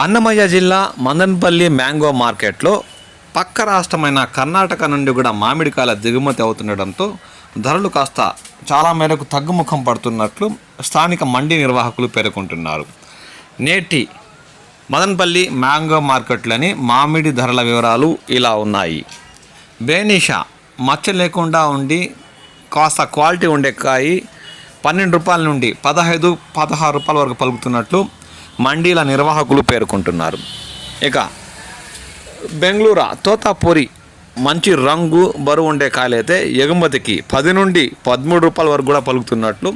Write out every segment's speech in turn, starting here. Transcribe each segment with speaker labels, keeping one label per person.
Speaker 1: అన్నమయ్య జిల్లా మదన్పల్లి మ్యాంగో మార్కెట్లో పక్క రాష్ట్రమైన కర్ణాటక నుండి కూడా మామిడికాయల దిగుమతి అవుతుండడంతో ధరలు కాస్త చాలా మేరకు తగ్గుముఖం పడుతున్నట్లు స్థానిక మండి నిర్వాహకులు పేర్కొంటున్నారు. నేటి మదన్పల్లి మ్యాంగో మార్కెట్లోని మామిడి ధరల వివరాలు ఇలా ఉన్నాయి. బేనిషా మచ్చ లేకుండా ఉండి కాస్త క్వాలిటీ ఉండే కాయి పన్నెండు రూపాయల నుండి పదహైదు పదహారు రూపాయల వరకు పలుకుతున్నట్లు మండీల నిర్వాహకులు పేర్కొంటున్నారు. ఇక బెంగళూరు తోతాపూరి మంచి రంగు బరువు ఉండే కాయలైతే ఎగుమతికి పది నుండి పదమూడు రూపాయల వరకు కూడా పలుకుతున్నట్లు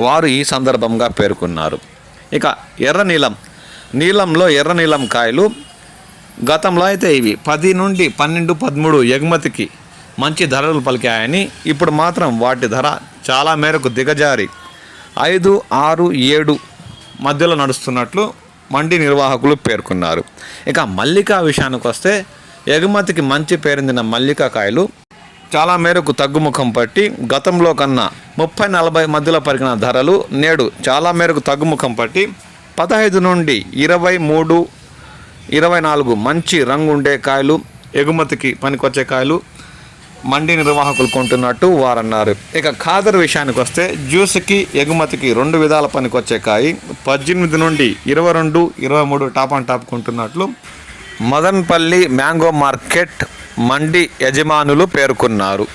Speaker 1: వారు ఈ సందర్భంగా పేర్కొన్నారు. ఇక ఎర్ర నీలం నీలంలో ఎర్ర నీలం కాయలు గతంలో అయితే ఇవి పది నుండి పన్నెండు పదమూడు ఎగుమతికి మంచి ధరలు పలికాయని ఇప్పుడు మాత్రం వాటి ధర చాలా మేరకు దిగజారి. ఐదు ఆరు ఏడు మధ్యలో నడుస్తున్నట్లు మండి నిర్వాహకులు పేర్కొన్నారు. ఇక మల్లికా విషయానికి వస్తే ఎగుమతికి మంచి పేరొందిన మల్లికా కాయలు చాలా మేరకు తగ్గుముఖం పట్టి గతంలో కన్నా ముప్పై నలభై మధ్యలో పరిగిన ధరలు నేడు చాలా మేరకు తగ్గుముఖం పట్టి పదహైదు నుండి ఇరవై మూడు ఇరవై నాలుగు మంచి రంగు ఉండే కాయలు ఎగుమతికి పనికొచ్చే కాయలు మండి నిర్వాహకులు కొంటున్నట్టు వారన్నారు. ఇక ఖాదర్ విషయానికి వస్తే జ్యూస్కి ఎగుమతికి రెండు విధాల పనికొచ్చే కాయి పద్దెనిమిది నుండి ఇరవై రెండు ఇరవై మూడు టాప్ అండ్ టాప్ కొంటున్నట్లు మదన్పల్లి మ్యాంగో మార్కెట్ మండి యజమానులు పేర్కొన్నారు.